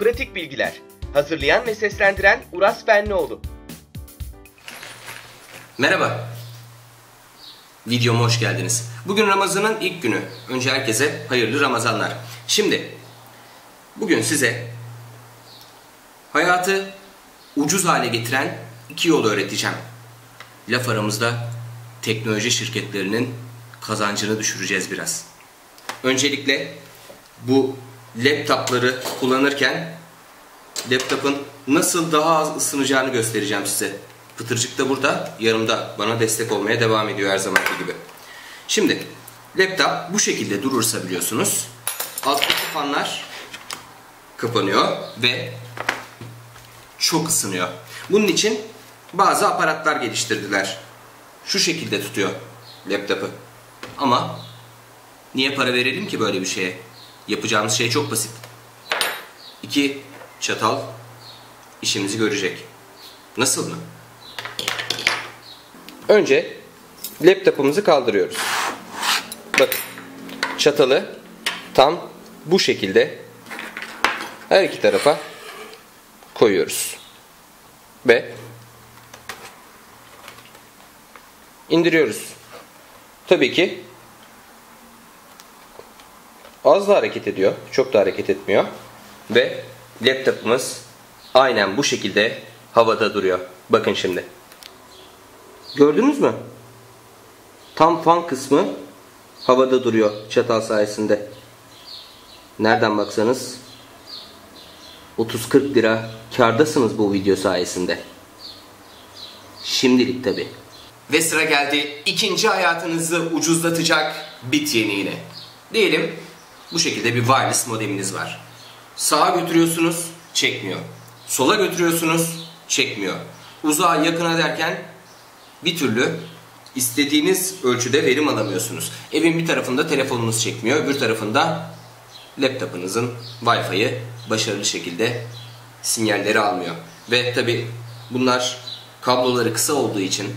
Pratik bilgiler. Hazırlayan ve seslendiren Uras Benlioğlu. Merhaba. Videoma hoş geldiniz. Bugün Ramazan'ın ilk günü. Önce herkese hayırlı Ramazanlar. Şimdi bugün size hayatı ucuz hale getiren iki yol öğreteceğim. Laf aramızda teknoloji şirketlerinin kazancını düşüreceğiz biraz. Öncelikle bu laptopları kullanırken laptopun nasıl daha az ısınacağını göstereceğim size. Pıtırcık da burada yanımda bana destek olmaya devam ediyor her zamanki gibi. Şimdi laptop bu şekilde durursa biliyorsunuz alttaki fanlar kapanıyor ve çok ısınıyor. Bunun için bazı aparatlar geliştirdiler. Şu şekilde tutuyor laptopu. Ama niye para verelim ki böyle bir şeye? Yapacağımız şey çok basit. İki çatal işimizi görecek. Nasıl mı? Önce laptopumuzu kaldırıyoruz. Bakın çatalı tam bu şekilde her iki tarafa koyuyoruz. Ve indiriyoruz. Tabii ki az da hareket ediyor. Çok da hareket etmiyor. Ve laptopumuz aynen bu şekilde havada duruyor. Bakın şimdi. Gördünüz mü? Tam fan kısmı havada duruyor çatal sayesinde. Nereden baksanız 30-40 lira kardasınız bu video sayesinde. Şimdilik tabi. Ve sıra geldi ikinci hayatınızı ucuzlatacak bit yeniğine. Diyelim bu şekilde bir wireless modeminiz var. Sağa götürüyorsunuz çekmiyor. Sola götürüyorsunuz çekmiyor. Uzağa yakına derken bir türlü istediğiniz ölçüde verim alamıyorsunuz. Evin bir tarafında telefonunuz çekmiyor, öbür tarafında laptopunuzun Wi-Fi'yi başarılı şekilde sinyalleri almıyor. Ve tabi bunlar kabloları kısa olduğu için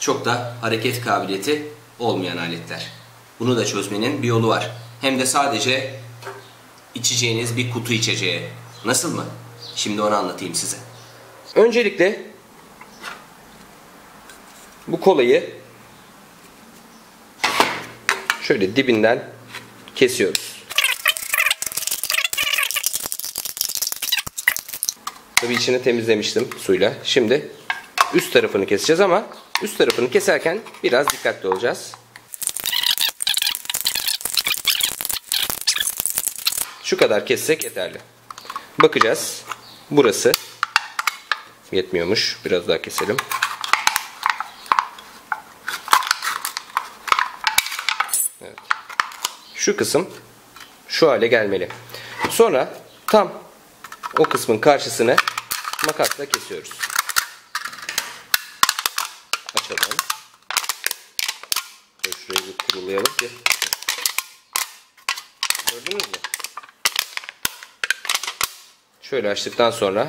çok da hareket kabiliyeti olmayan aletler. Bunu da çözmenin bir yolu var. Hem de sadece içeceğiniz bir kutu içeceği. Nasıl mı? Şimdi onu anlatayım size. Öncelikle bu kolayı şöyle dibinden kesiyoruz. Tabii içini temizlemiştim suyla. Şimdi üst tarafını keseceğiz ama üst tarafını keserken biraz dikkatli olacağız. Şu kadar kessek yeterli. Bakacağız. Burası yetmiyormuş. Biraz daha keselim. Evet. Şu kısım şu hale gelmeli. Sonra tam o kısmın karşısını makasla kesiyoruz. Açalım. Şurayı bir kurulayalım ki. Gördünüz mü? Şöyle açtıktan sonra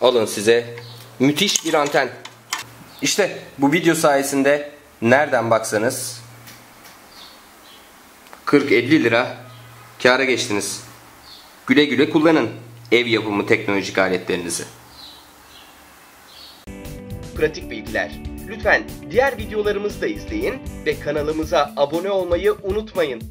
alın size müthiş bir anten. İşte bu video sayesinde nereden baksanız 40-50 lira kâra geçtiniz. Güle güle kullanın ev yapımı teknolojik aletlerinizi. Pratik bilgiler. Lütfen diğer videolarımızı da izleyin ve kanalımıza abone olmayı unutmayın.